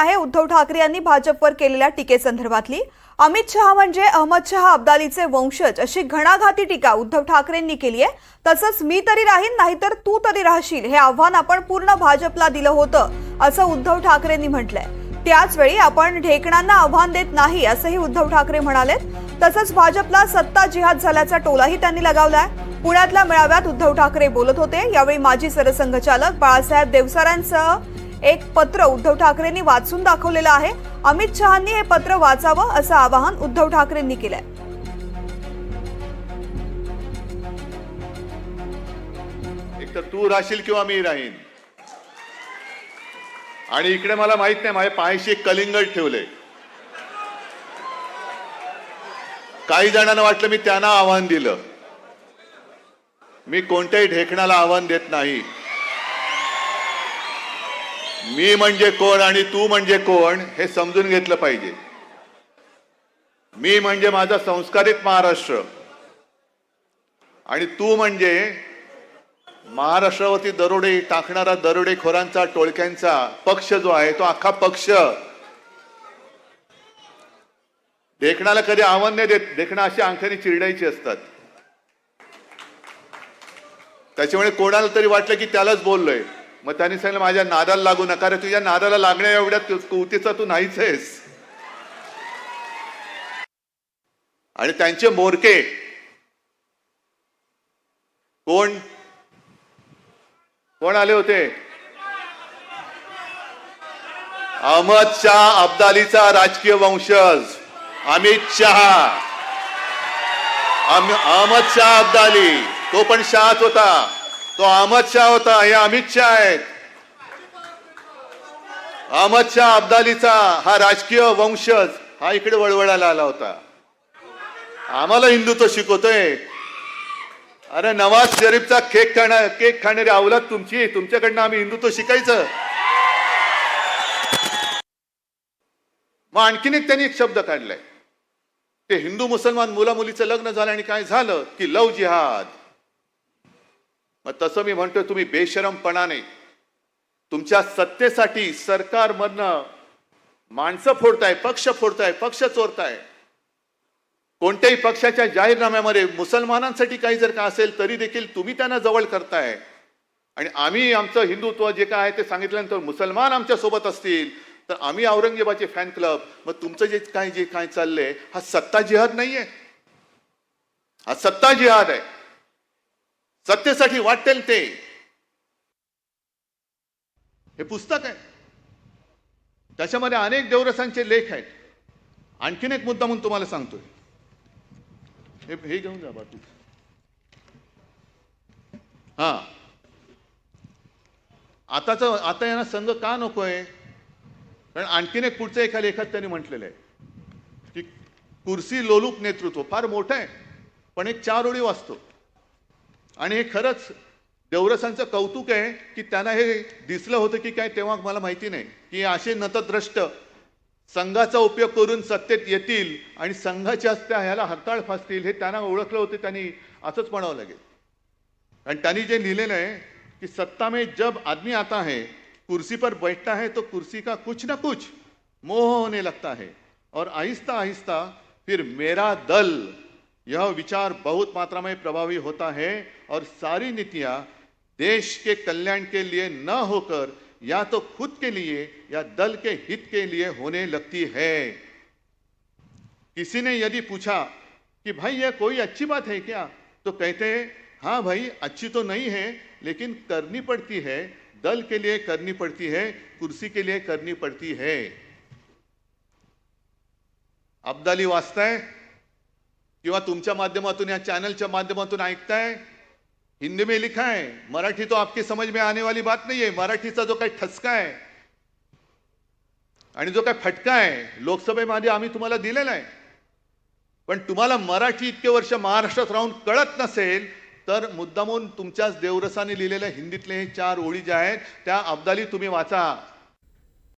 आहे उद्धव ठाकरे यांनी भाजपवर केलेल्या टीकेसंदर्भातली. अमित शहा म्हणजे अहमद शहा अब्दालीचे वंशज अशी घणाघाती टीका उद्धव ठाकरेंनी केली आहे तसंच मी तरी राहीन नाहीतर तू तरी राहशील हे आव्हान आपण पूर्ण भाजपला दिलं होतं असं उद्धव ठाकरेंनी म्हटलंय. त्याचवेळी आपण ढेकणांना आव्हान देत नाही असंही उद्धव ठाकरे म्हणालेत. तसंच भाजपला सत्ता जिहाद झाल्याचा टोलाही त्यांनी लगावलाय. पुण्यातल्या मेळाव्यात उद्धव ठाकरे बोलत होते. यावेळी माजी सरसंघचालक बाळासाहेब देवसरांसह एक पत्र उद्धव ठाकरेंनी वाचून दाखवलेलं आहे. अमित शहांनी हे पत्र वाचावं असं आवाहन उद्धव ठाकरेंनी केलंय. एक तर तू राहशील किंवा मी राहीन. आणि इकडे मला माहीत नाही माझ्या पायाशी एक कलिंगड ठेवले काही जणांना वाटलं मी त्यांना आव्हान दिलं. मी कोणत्याही ढेकणाला आव्हान देत नाही. मी म्हणजे कोण आणि तू म्हणजे कोण हे समजून घेतलं पाहिजे. मी म्हणजे माझा संस्कारित महाराष्ट्र. आणि तू म्हणजे महाराष्ट्रावरती दरोडे टाकणारा दरोडेखोरांचा टोळक्यांचा पक्ष जो आहे तो अख्खा पक्ष. देखणाला कधी आव्हान नाही देत देखणं अशी अंगठ्याने चिरडायची असतात. त्याच्यामुळे कोणाला तरी वाटलं की त्यालाच बोललोय. मग त्यांनी सांगितलं माझ्या नादाला लागू नका रे तुझ्या नादाला लागण्या एवढ्या कुवतीचा तू नाहीच आहेस. आणि त्यांचे मोरके कोण? कोण आले होते? अहमद शाह अब्दालीचा राजकीय वंशज अमित शहा. अहमद शाह अब्दाली तो पण शहाच होता. तो अहमद शाह होता हे अमित शाह आहेत. अहमद शाह अब्दालीचा हा राजकीय वंशज हा इकडे वळवळायला आला होता. आम्हाला हिंदुत्व शिकवतोय. अरे नवाज शरीफचा केक खाणार केक खाणारी अवलाद तुमची तुमच्याकडनं आम्ही हिंदुत्व शिकायचं. मग आणखीन एक त्यांनी एक शब्द काढलाय. ते हिंदू मुसलमान मुला मुलीचं लग्न झालं आणि काय झालं? की लव जिहाद. मग तसं मी म्हणतोय तुम्ही बेशरमपणाने तुमच्या सत्तेसाठी सरकारमधनं माणसं फोडताय पक्ष फोडताय पक्ष चोरताय. कोणत्याही पक्षाच्या जाहीरनाम्यामध्ये मुसलमानांसाठी काही जर का असेल तरी देखील तुम्ही त्यांना जवळ करताय. आणि आम्ही आमचं हिंदुत्व जे काय आहे ते सांगितल्यानंतर मुसलमान आमच्यासोबत असतील तर आम्ही औरंगजेबाचे फॅन क्लब मग तुमचं जे काय जे काय चाललंय हा सत्ता जिहाद नाहीये. हा सत्ता जिहाद आहे. सत्तेसाठी वाटेल ते. हे पुस्तक आहे. त्याच्यामध्ये अनेक देवरसांचे लेख आहेत. आणखीन एक मुद्दा म्हणून तुम्हाला सांगतोय. हे हे घेऊन जा बाकी. हा. आताच आता यांना संघ का नकोय? कारण आणखीन एक पुढचं एका लेखात त्यांनी म्हटलेलं आहे. की कुर्सी लोलूप नेतृत्व फार मोठं आहे पण एक चार ओळी वाचतो. आणि हे खरंच देवरसांचं कौतुक आहे की त्यांना हे दिसलं होतं की काय तेव्हा मला माहिती नाही. की असे नतद्रष्ट संघाचा उपयोग करून सत्तेत येतील आणि संघाच्या त्या ह्याला हरताळ फासतील हे त्यांना ओळखलं होतं त्यांनी असंच म्हणावं लागेल. आणि त्यांनी जे लिहिलेलं आहे की सत्ता में जब आदमी आता है कुर्सी पर बैठता है तो कुर्सी का कुछ ना कुछ मोह होने लगता है और आहिस्ता आहिस्ता फिर मेरा दल यह विचार बहुत मात्रा में प्रभावी होता है और सारी नीतियाँ देश के कल्याण के लिए न होकर या तो खुद के लिए या दल के हित के लिए होने लगती है। किसी ने यदि पूछा कि भाई यह कोई अच्छी बात है क्या? तो कहते हैं हाँ भाई, अच्छी तो नहीं है, लेकिन करनी पड़ती है, दल के लिए करनी पड़ती है, कुर्सी के लिए करनी पड़ती है। अब्दाली वाचताय किंवा तुमच्या माध्यमातून या चॅनलच्या माध्यमातून ऐकताय? हिंदी में लिखा है मराठी तो आपकी समझ में आने वाली बात नहीं है मराठीचा जो काही ठसका आहे आणि जो काही फटका आहे लोकसभेमध्ये आम्ही तुम्हाला दिलेला आहे पण तुम्हाला मराठी इतके वर्ष महाराष्ट्रात राहून कळत नसेल तर मुद्दामून तुमच्याच देवरसाने लिहिलेल्या हिंदीतले हे चार ओळी ज्या आहेत त्या अब्दाली तुम्ही वाचा.